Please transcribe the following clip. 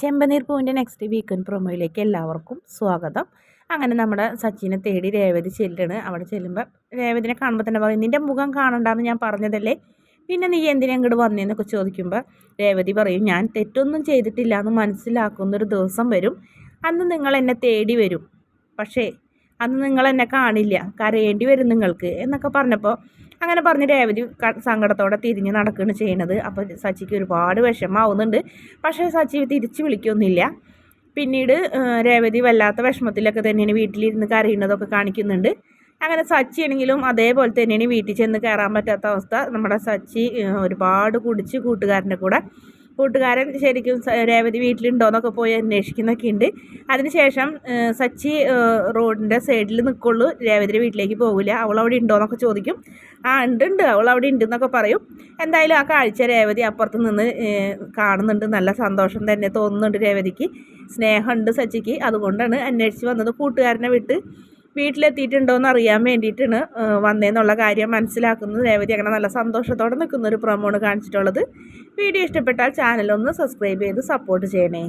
ചെമ്പനീർ പൂവിന്റെ next weekend പ്രൊമോയിലേക്ക് എല്ലാവർക്കും സ്വാഗതം. അങ്ങനെ നമ്മുടെ സച്ചിനെ തേടി രേവതി ചെല്ലാണ്. അവിടെ ചെല്ലുമ്പോൾ രേവതിനെ കാണുമ്പോൾ തന്നെ പറയും നിന്റെ മുഖം കാണണ്ടെന്ന് ഞാൻ പറഞ്ഞതല്ലേ? പിന്നെ നീ എന്തിനാ ഇങ്ങോട്ട് വന്നേന്നൊക്കെ ചോദിക്കുമ്പോൾ രേവതി പറയും ഞാൻ തെറ്റൊന്നും ചെയ്തിട്ടില്ല. എന്ന് മനസ്സിലാക്കുന്നൊരു ദിവസം വരും. അന്ന് നിങ്ങൾ എന്നെ തേടി വരും. പക്ഷേ അന്ന് നിങ്ങൾ എന്നെ കാണില്ല. കരയേണ്ടി വരും നിങ്ങൾക്ക് എന്നൊക്കെ പറഞ്ഞപ്പോൾ അങ്ങനെ പറഞ്ഞ് രേവതി സങ്കടത്തോടെ തിരിഞ്ഞ് നടക്കുകയാണ് ചെയ്യണത്. അപ്പോൾ സച്ചിക്ക് ഒരുപാട് വിഷമാവുന്നുണ്ട്. പക്ഷേ സച്ചി തിരിച്ച് വിളിക്കൊന്നുമില്ല. പിന്നീട് രേവതി വല്ലാത്ത വിഷമത്തിലൊക്കെ തന്നെയാണ് വീട്ടിലിരുന്ന് കരയുന്നതൊക്കെ കാണിക്കുന്നുണ്ട്. അങ്ങനെ സച്ചി ആണെങ്കിലും അതേപോലെ തന്നെയാണ് വീട്ടിൽ ചെന്ന് കയറാൻ പറ്റാത്ത അവസ്ഥ. നമ്മുടെ സച്ചി ഒരുപാട് കുടിച്ച് കൂട്ടുകാരന്റെ കൂടെ കൂട്ടുകാരൻ ശരിക്കും രേവതി വീട്ടിലുണ്ടോയെന്നൊക്കെ പോയി അന്വേഷിക്കുന്നൊക്കെ ഉണ്ട് അതിനുശേഷം സച്ചി റോഡിന്റെ സൈഡിൽ നിൽക്കുള്ളൂ രേവതിയുടെ വീട്ടിലേക്ക് പോകില്ല അവൾ അവിടെ ഉണ്ടോയെന്നൊക്കെ ചോദിക്കും. ആ ഉണ്ട് ഉണ്ട്. അവൾ അവിടെ ഉണ്ട് എന്നൊക്കെ പറയും. എന്തായാലും ആ കാഴ്ച രേവതി അപ്പുറത്ത് നിന്ന് കാണുന്നുണ്ട്. നല്ല സന്തോഷം തന്നെ തോന്നുന്നുണ്ട് രേവതിക്ക്. സ്നേഹമുണ്ട് സച്ചിക്ക്. അതുകൊണ്ടാണ് അന്വേഷിച്ച് വന്നത് കൂട്ടുകാരനെ വിട്ട്. വീട്ടിലെത്തിയിട്ടുണ്ടോ എന്ന് അറിയാൻ വേണ്ടിയിട്ടാണ് വന്നതെന്നുള്ള കാര്യം മനസ്സിലാക്കുന്നത്. രേവതി അങ്ങനെ നല്ല സന്തോഷത്തോടെ നിൽക്കുന്ന ഒരു പ്രൊമോണ് കാണിച്ചിട്ടുള്ളത്. വീഡിയോ ഇഷ്ടപ്പെട്ടാൽ ചാനലൊന്ന് സബ്സ്ക്രൈബ് ചെയ്ത് സപ്പോർട്ട് ചെയ്യണേ.